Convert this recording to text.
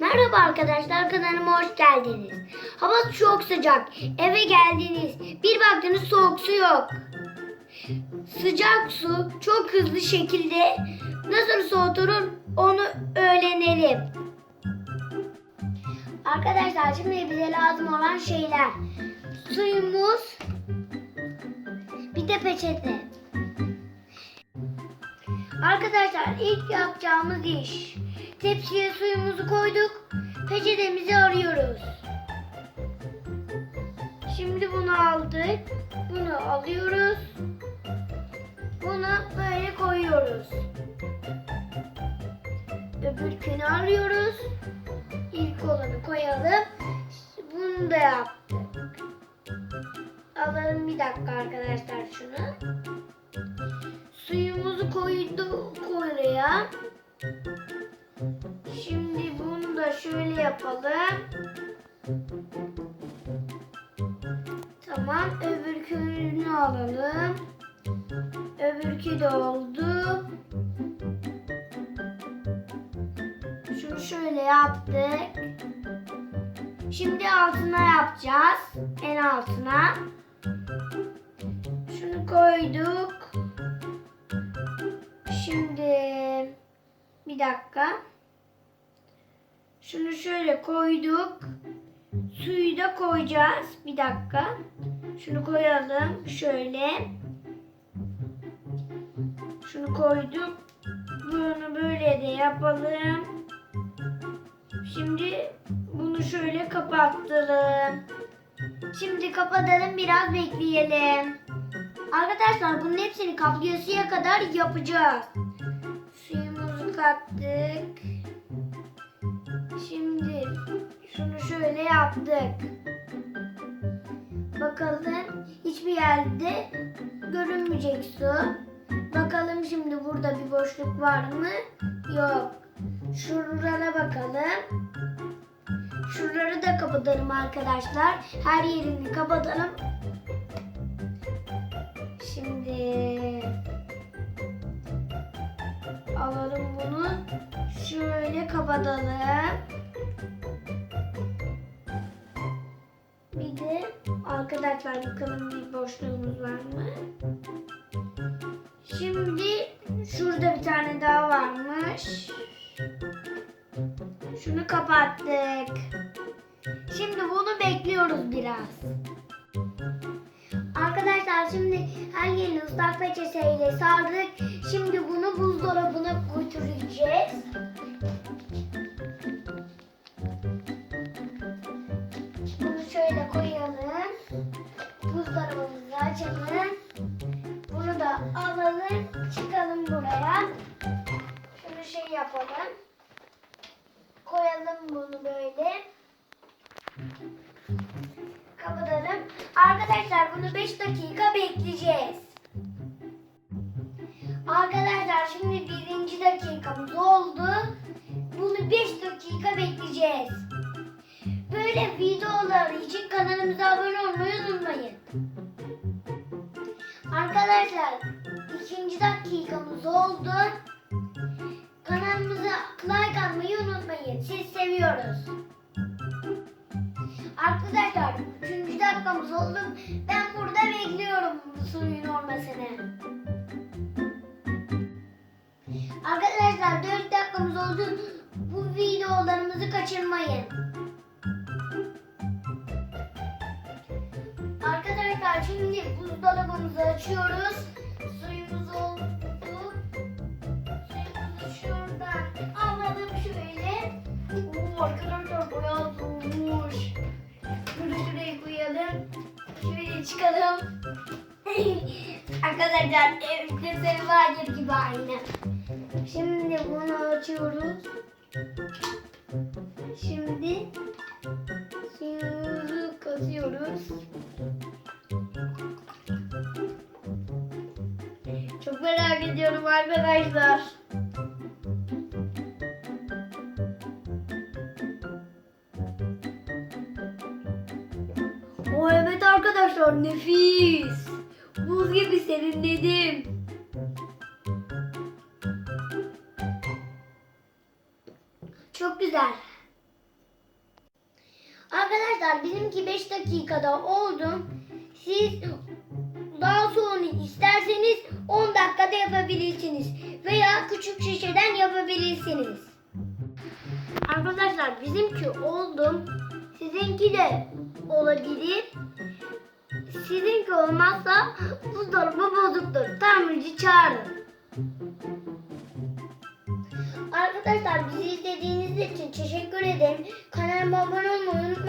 Merhaba arkadaşlar kanalıma hoş geldiniz. Hava çok sıcak. Eve geldiniz. Bir baktınız soğuk su yok. Sıcak su çok hızlı şekilde nasıl soğutulur onu öğrenelim. Arkadaşlar şimdi bize lazım olan şeyler. Suyumuz, bir de peçete. Arkadaşlar ilk yapacağımız iş. Tepsiye suyumuzu koyduk. Peçetemizi arıyoruz. Şimdi bunu aldık. Bunu alıyoruz. Bunu böyle koyuyoruz. Öbürkünü arıyoruz. İlk olanı koyalım. Bunu da yaptık. Alalım bir dakika arkadaşlar şunu. Suyumuzu koyduk oraya. Şimdi bunu da şöyle yapalım. Tamam, öbürkünü alalım. Öbürkü de oldu. Şöyle yaptık. Şimdi altına yapacağız. En altına. Şunu koyduk. Şimdi bir dakika. Şunu şöyle koyduk. Suyu da koyacağız. Bir dakika. Şunu koyalım. Şöyle. Şunu koyduk. Bunu böyle de yapalım. Şimdi bunu şöyle kapatalım. Şimdi kapatalım biraz bekleyelim. Arkadaşlar bunun hepsini kaplayasıya kadar yapacağız. Suyumuzu kattık. Şimdi şunu şöyle yaptık. Bakalım hiçbir yerde görünmeyecek su. Bakalım şimdi burada bir boşluk var mı? Yok. Şuralara bakalım. Da kapatalım arkadaşlar. Her yerini kapatalım. Şimdi alalım bunu. Şöyle kapatalım. Bir de arkadaşlar bakalım bir boşluğumuz var mı? Şimdi şurada bir tane daha varmış. Şunu kapattık. Şimdi bunu bekliyoruz biraz. Arkadaşlar şimdi her yerini ıslak peçeteyle sardık. Şimdi bunu buzdolabına götüreceğiz. Bunu şöyle koyalım. Buzdolabımızı açalım. Bunu da alalım. Çıkalım buraya. Şunu şey yapalım. Koyalım bunu böyle. Kapatalım. Arkadaşlar bunu 5 dakika bekleyeceğiz. Arkadaşlar şimdi birinci dakikamız oldu. Bunu 5 dakika bekleyeceğiz. Böyle videolar için kanalımıza abone olmayı unutmayın. Arkadaşlar ikinci dakikamız oldu. Kanalımıza like atmayı unutmayın. Siz seviyoruz. Dakikamız oldu. Ben burada bekliyorum bu suyun olmasını. Arkadaşlar 4 dakikamız oldu. Bu videolarımızı kaçırmayın. Arkadaşlar şimdi buzdolabımızı açıyoruz. Çıkalım. arkadaşlar evde Survivor gibi aynı. Şimdi bunu açıyoruz. Şimdi suyumuzu katıyoruz. Çok merak ediyorum arkadaşlar. O evet arkadaşlar nefis. Buz gibi serinledim. Çok güzel. Arkadaşlar bizimki 5 dakikada oldu. Siz daha sonra isterseniz 10 dakikada yapabilirsiniz. Veya küçük şişeden yapabilirsiniz. Arkadaşlar bizimki oldu. Sizinki de olabilir. Sizinki olmazsa buzdolabı bozuktur. Tamirci çağırın. Arkadaşlar bizi izlediğiniz için teşekkür ederim. Kanalıma abone olmayı.